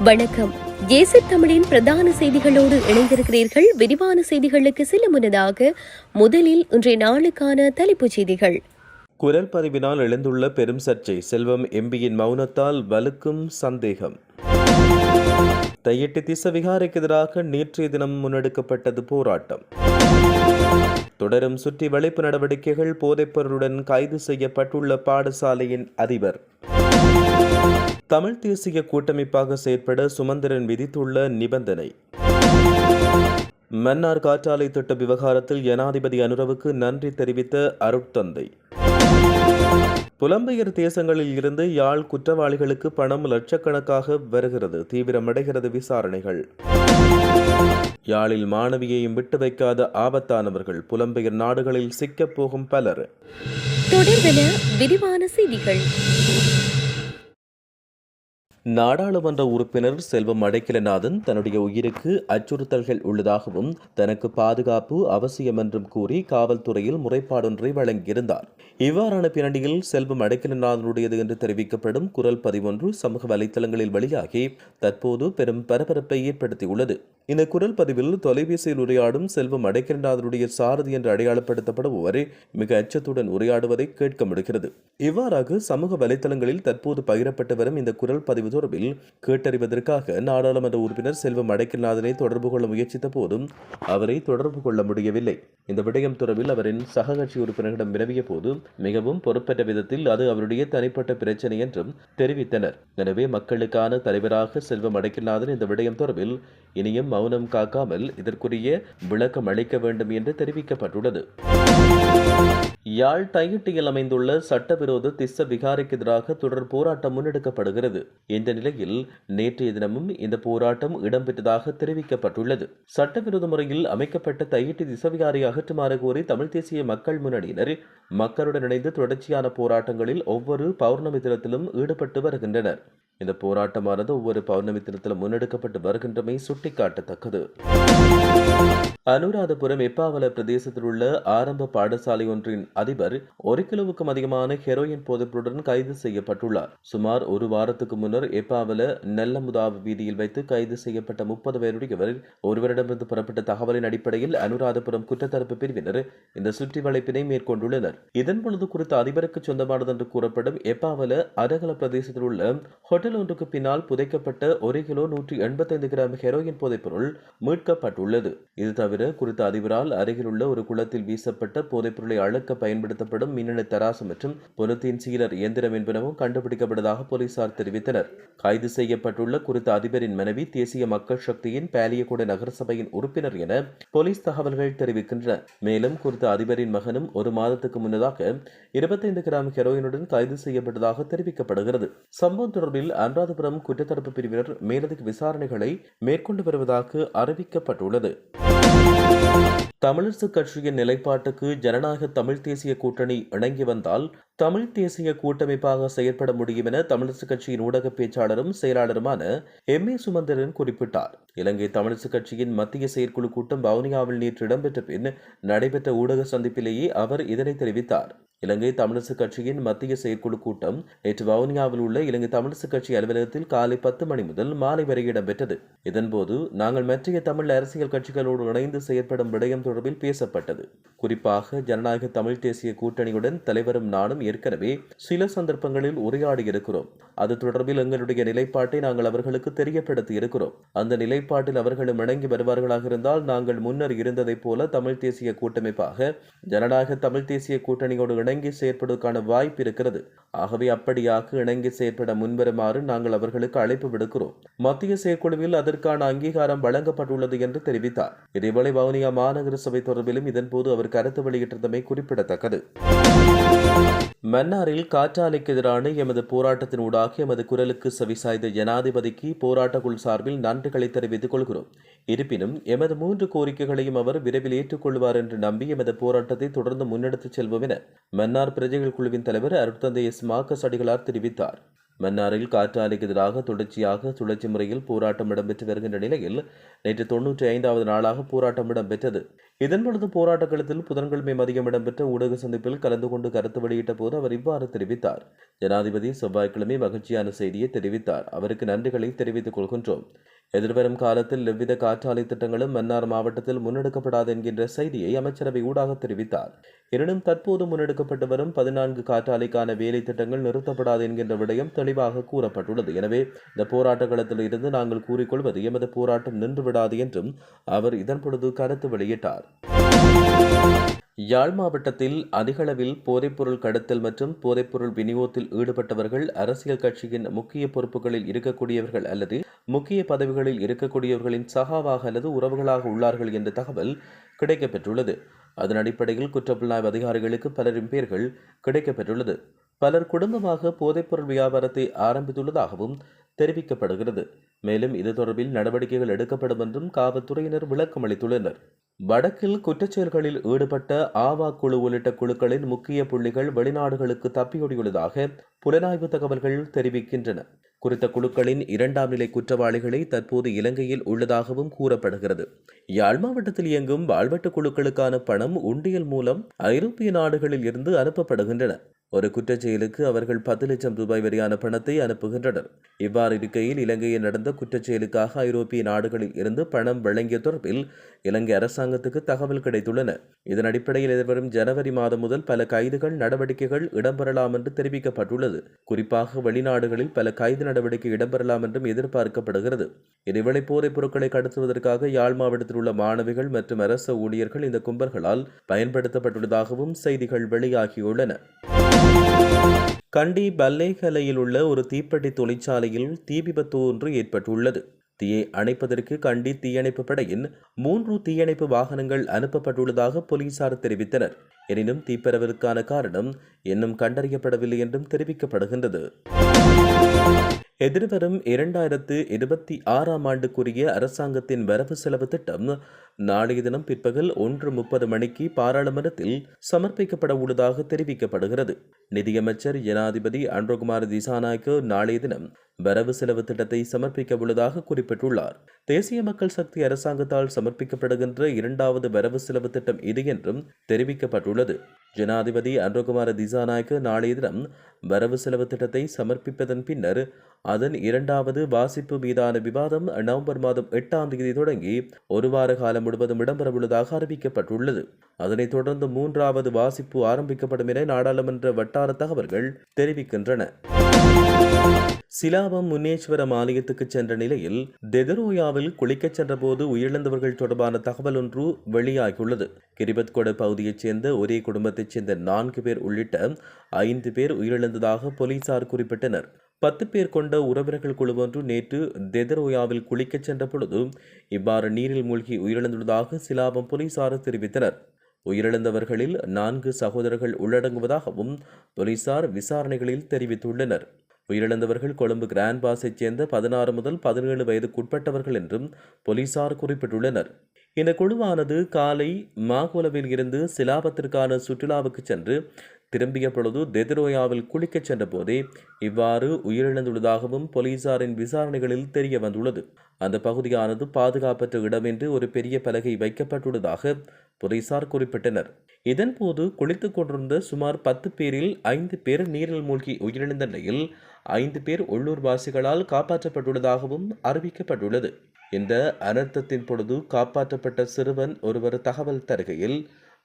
வணக்கம். ஏசி தமிழின் பிரதான செய்திகளோடு இணைந்திருக்கிறீர்கள். விரிவான செய்திகளுக்கு செல்ல முன்னதாக முதலில் இன்றைய நாளுக்கான தலைப்புச் செய்திகள். குரல் பதிவினால் எழுந்துள்ள பெரும் சர்ச்சை செல்வம் எம்பியின் மௌனத்தால் வலுக்கும் சந்தேகம். தையிட்டு திசவிகாரைக்கு எதிராக நேற்றைய தினம் முன்னெடுக்கப்பட்டது போராட்டம். தொடரும் சுற்றி வளைப்பு நடவடிக்கைகள் போதைப்பொருளுடன் கைது செய்யப்பட்டுள்ள பாடசாலையின் அதிபர். தமிழ் தேசிய கூட்டமைப்பாக செயற்பட சுமந்திரன் விதித்துள்ள நிபந்தனை. மன்னார் காற்றாலை திட்ட விவகாரத்தில் ஜனாதிபதி அனுரவுக்கு நன்றி தெரிவித்த அருட்தந்தை. புலம்பெயர் தேசங்களில் இருந்து யாழ் குற்றவாளிகளுக்கு பணம் லட்சக்கணக்காக வருகிறது. தீவிரமடைகிறது விசாரணைகள். யாழில் மாணவியையும் விட்டு வைக்காத ஆபத்தானவர்கள் புலம்பெயர் நாடுகளில் சிக்கப் போகும் பலர். தொடர்பென விரிவான செய்திகள். நாடாளுமன்ற உறுப்பினர் செல்வம் அடைக்கலநாதன் தன்னுடைய உயிருக்கு அச்சுறுத்தல்கள் உள்ளதாகவும் தனக்கு பாதுகாப்பு அவசியம் என்றும் கூறி காவல்துறையில் முறைப்பாடொன்றை வழங்கியிருந்தார். இவ்வாறான பின்னணியில் செல்வம் அடைக்கலநாதனுடையது என்று தெரிவிக்கப்படும் குரல் பதிவொன்று சமூக வலைத்தளங்களில் வெளியாகி தற்போது பெரும் பரபரப்பை ஏற்படுத்தியுள்ளது. இந்த குரல் பதிவில் தொலைபேசியில் உரையாடும் செல்வம் அடைக்கலநாதனுடைய சாரதி என்று அடையாளப்படுத்தப்படுபவர் மிக அச்சத்துடன் உரையாடுவதை கேட்க முடிகிறது. இவ்வாறாக சமூக வலைதளங்களில் தற்போது பகிரப்பட்டு வரும் இந்த குரல் பதிவு தொடர்பில் கேட்டறிவதற்காக நாடாளுமன்ற உறுப்பினர் செல்வம் அடைக்கல்நாதனை தொடர்பு கொள்ள முயற்சித்த போதும் அவரை தொடர்பு கொள்ள முடியவில்லை. இந்த விடயம் தொடர்பில் அவரின் சக கட்சி உறுப்பினரிடம் வினவிய போது மிகவும் பொறுப்பற்ற விதத்தில் அது அவருடைய தனிப்பட்ட பிரச்சனை என்றும் தெரிவித்தனர். எனவே மக்களுக்கான தலைவராக செல்வம் அடைக்கல்நாதன் இந்த விடயம் தொடர்பில் இனியும் மௌனம் காக்காமல் இதற்குரிய விளக்கம் அளிக்க வேண்டும் என்று தெரிவிக்கப்பட்டுள்ளது. யாழ் தையிட்டியில் அமைந்துள்ள சட்டவிரோத திஸ்ஸ விகாரைக்கு எதிராக தொடர் போராட்டம் முன்னெடுக்கப்படுகிறது. இந்த நிலையில் நேற்றைய தினமும் இந்த போராட்டம் இடம்பெற்றதாக தெரிவிக்கப்பட்டுள்ளது. சட்டவிரோத முறையில் அமைக்கப்பட்ட தையிட்டி திசவிகாரை அகற்றுமாறு கோரி தமிழ் தேசிய மக்கள் முன்னணியினர் மக்களுடன் இணைந்து தொடர்ச்சியான போராட்டங்களில் ஒவ்வொரு பௌர்ணமி தினத்திலும் ஈடுபட்டு வருகின்றனர். இந்த போராட்டமானது ஒவ்வொரு பௌர்ணமி தினத்திலும் முன்னெடுக்கப்பட்டு வருகின்றமை சுட்டிக்காட்டத்தக்கது. அனுராதபுரம் எப்பாவல பிரதேசத்தில் உள்ள ஆரம்ப பாடசாலை ஒன்றின் அதிபர் ஒரு கிலோவுக்கும் அதிகமான ஹெரோயின் போதைப்பொருடன் கைது செய்யப்பட்டுள்ளார். சுமார் ஒரு வாரத்துக்கு முன்னர் எப்பாவல நெல்லமுதாவு வீதியில் வைத்து கைது செய்யப்பட்ட முப்பது பேருடையவர் ஒருவரிடமிருந்து புறப்பட்ட தகவலின் அடிப்படையில் அனுராதபுரம் குற்றத்தரப்பு பிரிவினர் இந்த சுற்றி வளைப்பினை மேற்கொண்டுள்ளனர். இதன் பொழுது குறித்த அதிபருக்கு சொந்தமானது என்று கூறப்படும் எப்பாவல அரகல பிரதேசத்தில் உள்ள ஹோட்டல் ஒன்றுக்கு பின்னால் புதைக்கப்பட்ட ஒரு கிலோ நூற்றி எண்பத்தைந்து கிராம் ஹெரோயின் போதைப்பொருள் மீட்கப்பட்டுள்ளது. இது தவிர குறித்த அதிபரால் அருகிலுள்ள ஒரு குளத்தில் வீசப்பட்ட போதைப்பொருளை அளக்க பயன்படுத்தப்படும் மின்னணு தராசு மற்றும் பொருத்தின் சீலர் இயந்திரம் என்பனவும் கண்டுபிடிக்கப்பட்டதாக போலீசார் தெரிவித்தனர். கைது செய்யப்பட்டுள்ள குறித்த அதிபரின் மனைவி தேசிய மக்கள் சக்தியின் பாலியகுட நகரசபையின் உறுப்பினர் என போலீஸ் தகவல்கள் தெரிவிக்கின்றன. மேலும் குறித்த அதிபரின் மகனும் ஒரு மாதத்துக்கு முன்னதாக இருபத்தைந்து கிராம் ஹெரோயினுடன் கைது செய்யப்பட்டதாக தெரிவிக்கப்படுகிறது. சம்பவம் தொடர்பில் அனுராதபுரம் குற்றத்தடுப்பு பிரிவினர் மேலதிக விசாரணைகளை மேற்கொண்டு வருவதாக அறிவிக்கப்பட்டுள்ளது. தமிழரசு கட்சியின் நிலைப்பாட்டுக்கு ஜனநாயக தமிழ் தேசிய கூட்டணி இணங்கி வந்தால் தமிழ் தேசிய கூட்டமைப்பாக செயற்பட முடியும் என தமிழரசு கட்சியின் ஊடக பேச்சாளரும் செயலாளருமான எம் ஏ சுமந்திரன் குறிப்பிட்டார். இலங்கை தமிழரசு கட்சியின் மத்திய செயற்குழு கூட்டம் வவுனியாவில் நேற்று இடம்பெற்ற பின் நடைபெற்ற ஊடக சந்திப்பிலேயே அவர் இதனை தெரிவித்தார். இலங்கை தமிழரசு கட்சியின் மத்திய செயற்குழு கூட்டம் நேற்று வவுனியாவில் உள்ள இலங்கை தமிழரசு கட்சி அலுவலகத்தில் காலை பத்து மணி முதல் மாலை வரை இடம்பெற்றது. இதன்போது நாங்கள் மற்றைய தமிழ் அரசியல் கட்சிகளோடு இணைந்து செயற்படும் விடயம் தொடர்பில் பேசப்பட்டது. குறிப்பாக ஜனநாயக தமிழ் தேசிய கூட்டணியுடன் தலைவரும் நானும் ஏற்கனவே சில சந்தர்ப்பங்களில் உரையாடியிருக்கிறோம். அது தொடர்பில் எங்களுடைய நிலைப்பாட்டை நாங்கள் அவர்களுக்கு தெரியப்படுத்தி இருக்கிறோம் அந்த நிலைப்பாட்டில் அவர்களும் இணங்கி வருவார்களாக இருந்தால் நாங்கள் முன்னர் இருந்ததைப் போல தமிழ் தேசிய கூட்டமைப்பாக ஜனநாயக தமிழ் தேசிய கூட்டணியோடு இணங்கி செயற்படுவதற்கான வாய்ப்பு இருக்கிறது. ஆகவே அப்படியாக இணங்கி செயற்பட முன்வருமாறு நாங்கள் அவர்களுக்கு அழைப்பு விடுக்கிறோம். மத்திய செயற்குழுவில் அதற்கான அங்கீகாரம் வழங்கப்பட்டுள்ளது என்று தெரிவித்தார். இதேவேளை வவுனியா மாநகர சபை தொடர்பிலும் இதன்போது அவர் கருத்து வெளியிட்டிருந்தமை குறிப்பிடத்தக்கது. மன்னாரில் காற்றாலைக்கு எதிரான எமது போராட்டத்தின் ஊடாக எமது குரலுக்கு செவிசாய்ந்த ஜனாதிபதிக்கு போராட்ட குழு சார்பில் நன்றிகளை தெரிவித்துக் கொள்கிறோம். இருப்பினும் எமது மூன்று கோரிக்கைகளையும் அவர் விரைவில் ஏற்றுக்கொள்வார் என்று நம்பி எமது போராட்டத்தை தொடர்ந்து முன்னெடுத்துச் செல்வோம் என மன்னார் பிரஜைகள் குழுவின் தலைவர் அருட்தந்தை எஸ். மார்க்கஸ் அடிகளார் தெரிவித்தார். மன்னாரில் காற்றாலைக்கு எதிராக தொடர்ச்சியாக சுழற்சி முறையில் போராட்டம் இடம்பெற்று வருகின்ற நிலையில் நேற்று தொன்னூற்றி ஐந்தாவது நாளாக போராட்டம் இடம்பெற்றது. இதன்பொழுது போராட்ட களத்தில் புதன்கிழமை மதியம் இடம்பெற்ற ஊடக சந்திப்பில் கலந்து கொண்டு கருத்து வெளியிட்ட போது அவர் இவ்வாறு தெரிவித்தார். ஜனாதிபதி செவ்வாய்க்கிழமை மகிழ்ச்சியான செய்தியை தெரிவித்தார். அவருக்கு நன்றிகளை தெரிவித்துக் கொள்கின்றோம். எதிர்வரும் காலத்தில் எவ்வித காற்றாலை திட்டங்களும் மன்னார் மாவட்டத்தில் முன்னெடுக்கப்படாது என்கின்ற செய்தியை அமைச்சரவை ஊடாக தெரிவித்தார். எனினும் தற்போது முன்னெடுக்கப்பட்டு வரும் பதினான்கு காற்றாலைக்கான வேலை திட்டங்கள் நிறுத்தப்படாது என்கின்ற விடயம் தெளிவாக கூறப்பட்டுள்ளது. எனவே இந்த போராட்ட களத்தில் இருந்து நாங்கள் கூறிக்கொள்வது எமது போராட்டம் நின்றுவிடாது என்றும் அவர் இதன்பொழுது கருத்து வெளியிட்டார். யாழ் மாவட்டத்தில் அதிகளவில் போதைப்பொருள் கடத்தல் மற்றும் போதைப்பொருள் விநியோகத்தில் ஈடுபட்டவர்கள் அரசியல் கட்சியின் முக்கிய பொறுப்புகளில் இருக்கக்கூடியவர்கள் அல்லது முக்கிய பதவிகளில் இருக்கக்கூடியவர்களின் சகாவாக அல்லது உறவுகளாக உள்ளார்கள் என்ற தகவல் கிடைக்கப்பெற்றுள்ளது. அதன் அடிப்படையில் குற்றப்புலனாய்வு அதிகாரிகளுக்கு பலரின் பெயர்கள் கிடைக்கப்பெற்றுள்ளது. பலர் குடும்பமாக போதைப்பொருள் வியாபாரத்தை ஆரம்பித்துள்ளதாகவும் தெரிவிக்கப்படுகிறது. மேலும் இது தொடர்பில் நடவடிக்கைகள் எடுக்கப்படும் என்றும் காவல்துறையினர் விளக்கம் அளித்துள்ளனர் வடக்கில் குற்றச்செயல்களில் ஈடுபட்ட ஆவா குழு உள்ளிட்ட குழுக்களின் முக்கிய புள்ளிகள் வெளிநாடுகளுக்கு தப்பியோடியுள்ளதாக புலனாய்வு தகவல்கள் தெரிவிக்கின்றன. குறித்த குழுக்களின் இரண்டாம் நிலை குற்றவாளிகளை தற்போது இலங்கையில் உள்ளதாகவும் கூறப்படுகிறது. யாழ் மாவட்டத்தில் இயங்கும் வாழ்வெட்டு குழுக்களுக்கான பணம் உண்டியல் மூலம் ஐரோப்பிய நாடுகளில் இருந்து அனுப்பப்படுகின்றன. ஒரு குற்றச்செயலுக்கு அவர்கள் பத்து லட்சம் ரூபாய் வரையான பணத்தை அனுப்புகின்றனர். இவ்வாறு இருக்கையில் இலங்கையில் நடந்த குற்றச்செயலுக்காக ஐரோப்பிய நாடுகளில் இருந்து பணம் வழங்கிய தொடர்பில் இலங்கை அரசாங்கத்துக்கு தகவல் கிடைத்துள்ளன. இதன் அடிப்படையில் எதிர்வரும் ஜனவரி மாதம் முதல் பல கைதுகள் நடவடிக்கைகள் இடம்பெறலாம் என்று தெரிவிக்கப்பட்டுள்ளது. குறிப்பாக வெளிநாடுகளில் பல கைது நடவடிக்கை இடம்பெறலாம் என்றும் எதிர்பார்க்கப்படுகிறது. இதேவேளை போதைப் பொருட்களை கடத்துவதற்காக யாழ் மாவட்டத்தில் உள்ள மாணவிகள் மற்றும் அரசு ஊழியர்கள் இந்த கும்பல்களால் பயன்படுத்தப்பட்டுள்ளதாகவும் செய்திகள் வெளியாகியுள்ளன. கண்டி பல்லேகலையில் உள்ள ஒரு தீப்பெட்டி தொழிற்சாலையில் தீ விபத்து ஒன்று ஏற்பட்டுள்ளது. தீயை அணைப்பதற்கு கண்டி தீயணைப்பு படையின் மூன்று தீயணைப்பு வாகனங்கள் அனுப்பப்பட்டுள்ளதாக போலீசார் தெரிவித்தனர். எனினும் தீப்பரவலுக்கான காரணம் இன்னும் கண்டறியப்படவில்லை என்றும் தெரிவிக்கப்படுகின்றது. எதிர்வரும் இரண்டாயிரத்து இருபத்தி ஆறாம் ஆண்டுக்குரிய அரசாங்கத்தின் வரவு செலவு திட்டம் நாளைய தினம் பிற்பகல் ஒன்று முப்பது மணிக்கு பாராளுமன்றத்தில் சமர்ப்பிக்கப்பட உள்ளதாக தெரிவிக்கப்படுகிறது. நிதியமைச்சர் ஜனாதிபதி அன்ரோகுமார் திசாநாயக்கு நாளைய தினம் வரவு செலவு திட்டத்தை சமர்ப்பிக்க உள்ளதாக குறிப்பிட்டுள்ளார். தேசிய மக்கள் சக்தி அரசாங்கத்தால் சமர்ப்பிக்கப்படுகின்ற இரண்டாவது வரவு செலவு திட்டம் இது என்றும் தெரிவிக்கப்பட்டுள்ளது. ஜனாதிபதி அன்ரோகுமார திசாநாயக்க நாளைய தினம் வரவு செலவு திட்டத்தை சமர்ப்பிப்பதன் பின்னர் அதன் இரண்டாவது வாசிப்பு மீதான விவாதம் நவம்பர் மாதம் எட்டாம் தேதி தொடங்கி ஒரு வார காலம் முழுவதும் இடம்பெறவுள்ளதாக அறிவிக்கப்பட்டுள்ளது. அதனைத் தொடர்ந்து மூன்றாவது வாசிப்பு ஆரம்பிக்கப்படும் என நாடாளுமன்ற வட்டார தகவல்கள் தெரிவிக்கின்றன. சிலாபம் முன்னேஸ்வரம் ஆலயத்துக்கு சென்ற நிலையில் தெதரோயாவில் குளிக்கச் சென்றபோது உயிரிழந்தவர்கள் தொடர்பான தகவல் ஒன்று வெளியாகியுள்ளது. கிரிபத்கொட பகுதியைச் சேர்ந்த ஒரே குடும்பத்தைச் சேர்ந்த நான்கு பேர் உள்ளிட்ட ஐந்து பேர் உயிரிழந்ததாக போலீசார் குறிப்பிட்டனர். பத்து பேர் கொண்ட உறவினர்கள் குழு ஒன்று நேற்று தெதரோயாவில் குளிக்கச் சென்ற பொழுது இவ்வாறு நீரில் மூழ்கி உயிரிழந்துள்ளதாக சிலாபம் போலீசார் தெரிவித்தனர். உயிரிழந்தவர்களில் நான்கு சகோதரர்கள் உள்ளடங்குவதாகவும் போலீசார் விசாரணைகளில் தெரிவித்துள்ளனர். உயிரிழந்தவர்கள் கொழும்பு கிராண்ட் பாஸைச் சேர்ந்த பதினாறு முதல் பதினேழு வயதுக்குட்பட்டவர்கள் என்றும் போலீசார் குறிப்பிட்டுள்ளனர். இந்த குழுவானது காலை மாகோலவில் இருந்து சிலாபத்திற்கான சுற்றுலாவுக்கு சென்று திரும்பிய பொழுது தெதிரோயாவில் குளிக்கச் சென்ற போதே இவ்வாறு உயிரிழந்துள்ளதாகவும் போலீசாரின் விசாரணைகளில் தெரிய வந்துள்ளது. அந்த பகுதியானது பாதுகாப்பற்ற இடம் என்று ஒரு பெரிய பலகை வைக்கப்பட்டுள்ளதாக போலீசார் குறிப்பிட்டனர். இதன்போது குளித்துக் கொண்டிருந்த சுமார் பத்து பேரில் ஐந்து பேர் நீரில் மூழ்கி உயிரிழந்த நிலையில் ஐந்து பேர் உள்ளூர்வாசிகளால் காப்பாற்றப்பட்டுள்ளதாகவும் அறிவிக்கப்பட்டுள்ளது. இந்த அனர்த்தத்தின் பொழுது காப்பாற்றப்பட்ட சிறுவன் ஒருவர் தகவல் தருகையில்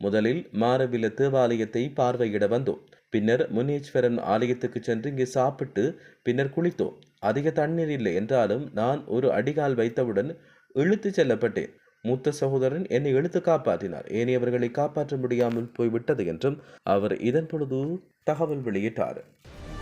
முதலில் மாரவில தேவாலயத்தை பார்வையிட வந்தோம். பின்னர் முனீஸ்வரன் ஆலயத்துக்கு சென்று இங்கே சாப்பிட்டு பின்னர் குளித்தோம். அதிக தண்ணீர் இல்லை என்றாலும் நான் ஒரு அடிகால் வைத்தவுடன் இழுத்துச் செல்லப்பட்டேன். மூத்த சகோதரன் என்னை இழுத்து காப்பாற்றினார். ஏனையவர்களை காப்பாற்ற முடியாமல் போய்விட்டது என்றும் அவர் இதன் பொழுது தகவல் வெளியிட்டார்.